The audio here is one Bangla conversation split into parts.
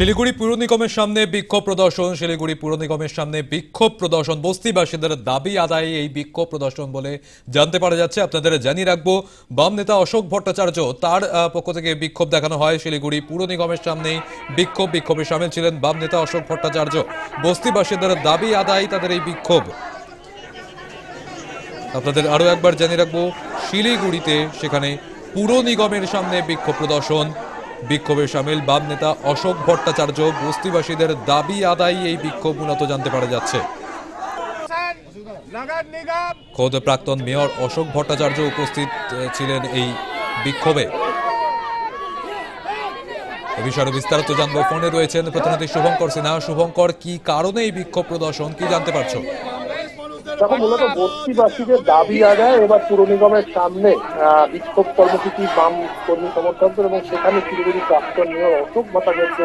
শিলিগুড়ি পুর নিগমের সামনে বিক্ষোভ প্রদর্শন, শিলিগুড়ি পুর নিগমের সামনে বিক্ষোভ প্রদর্শন। বস্তি বাসিন্দার দাবি, আদায়ে এই বিক্ষোভ প্রদর্শন বলে জানতে পারা যাচ্ছে। আপনাদের জানিয়ে রাখব, বাম নেতা অশোক ভট্টাচার্য তার পক্ষ থেকে বিক্ষোভ দেখানো হয়। শিলিগুড়ি পুর নিগমের সামনে বিক্ষোভ বিক্ষোভে সামিল ছিলেন বাম নেতা অশোক ভট্টাচার্য। বস্তি বাসিন্দার দাবি, আদায় তাদের এই বিক্ষোভ। আপনাদের আরও একবার জানিয়ে রাখব, শিলিগুড়িতে সেখানে পুর নিগমের সামনে বিক্ষোভ প্রদর্শন। বিক্ষোভে সামিল বাম নেতা অশোক ভট্টাচার্য, বস্তিবাসীদের দাবি আদায় এই বিক্ষোভ মূলত জানতে পারা যাচ্ছে। খোদ প্রাক্তন মেয়র অশোক ভট্টাচার্য উপস্থিত ছিলেন এই বিক্ষোভে। এ বিষয়ে বিস্তারিত জানব। ফোনে রয়েছেন প্রতিনিধি শুভঙ্কর সিনহা। শুভঙ্কর, কি কারণে এই বিক্ষোভ প্রদর্শন, কি জানতে পারছ? দেখো মূলত বস্তিবাসীদের দাবি আদায় এবার পুর নিগমের সামনে বিক্ষোভ কর্মসূচি, বাম কর্মী সমর্থকদের এবং সেখানে শিলিগুড়ি প্রাক্তন মেয়র অশোক ভট্টাচার্য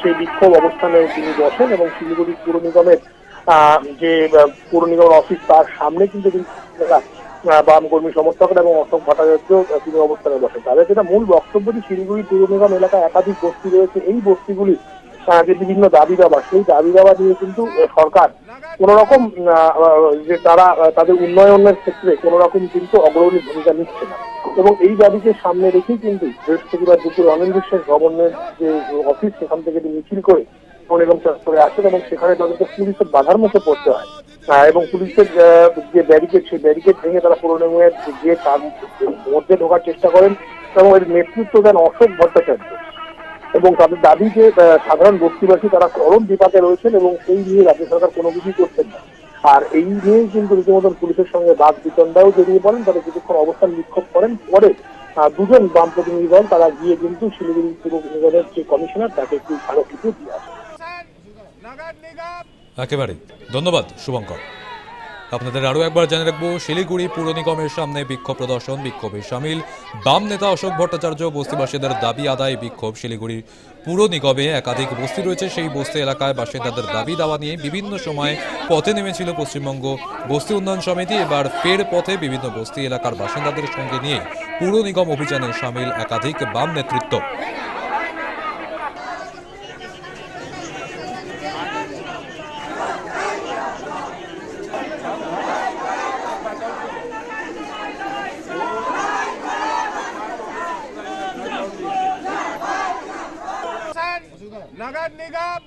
সেই বিক্ষোভ অবস্থানে তিনি বসেন এবং শিলিগুড়ি পুর নিগমের যে পুর নিগমের অফিস তার সামনে কিন্তু বাম কর্মী সমর্থকরা এবং অশোক ভট্টাচার্য তিনি অবস্থানে বসেন। তাদের যেটা মূল বক্তব্য যে শিলিগুড়ি পুর নিগম এলাকায় একাধিক বস্তি রয়েছে, এই বস্তিগুলি যে বিভিন্ন দাবি দাবা সেই দাবি দাবা নিয়ে কিন্তু সরকার কোন রকম যে তারা তাদের উন্নয়নের ক্ষেত্রে কোন রকম কিন্তু অগ্রণী ভূমিকা নিচ্ছে না। এবং এই দাবিকে সামনে রেখেই কিন্তু বৃহস্পতিবার দুপুরে অনিল বিশ্বাস ভবনের যে অফিস, সেখান থেকে মিছিল করে এবং চত্বরে আসেন এবং সেখানে তাদেরকে পুলিশের বাধার মুখে পড়তে হয়। এবং পুলিশের যে ব্যারিকেড, সেই ব্যারিকেড ভেঙে তারা পুরো নিগমের গিয়ে তার মধ্যে ঢোকার চেষ্টা করেন এবং এর নেতৃত্ব দেন অশোক ভট্টাচার্য। এবং তাদের দাবি যে সাধারণ বস্তিবাসী তারা চরম বিপাকে রয়েছেন এবং এই নিয়ে রাজ্য সরকার কোনো কিছুই করছেন না। আর এই নিয়ে কিন্তু রীতিমতন পুলিশের সঙ্গে বাদ বিতন্ডাও জড়িয়ে পড়েন তারা কিছুক্ষণ অবস্থান বিক্ষোভ করেন। পরে আহ, দুজন বাম প্রতিনিধি দল তারা গিয়ে কিন্তু শিলিগুড়ি পুর নিগমের যে কমিশনার তাকে একটু স্মারকলিপি দিয়ে আসে একেবারে। ধন্যবাদ শুভঙ্কর। আপনাদের আরও একবার জানিয়ে রাখব, শিলিগুড়ি পুর নিগমের সামনে বিক্ষোভ প্রদর্শন, বিক্ষোভে সামিল বাম নেতা অশোক ভট্টাচার্য, বস্তিবাসীদের দাবি আদায়, বিক্ষোভ শিলিগুড়ি পুর নিগমে একাধিক বস্তি রয়েছে, সেই বস্তি এলাকায় বাসিন্দাদের দাবি দাওয়া নিয়ে বিভিন্ন সময় পথে নেমেছিল পশ্চিমবঙ্গ বস্তি উন্নয়ন সমিতি। এবার ফের পথে বিভিন্ন বস্তি এলাকার বাসিন্দাদের সঙ্গে নিয়ে পুর নিগম অভিযানে সামিল একাধিক বাম নেতৃত্ব। নগর নিগম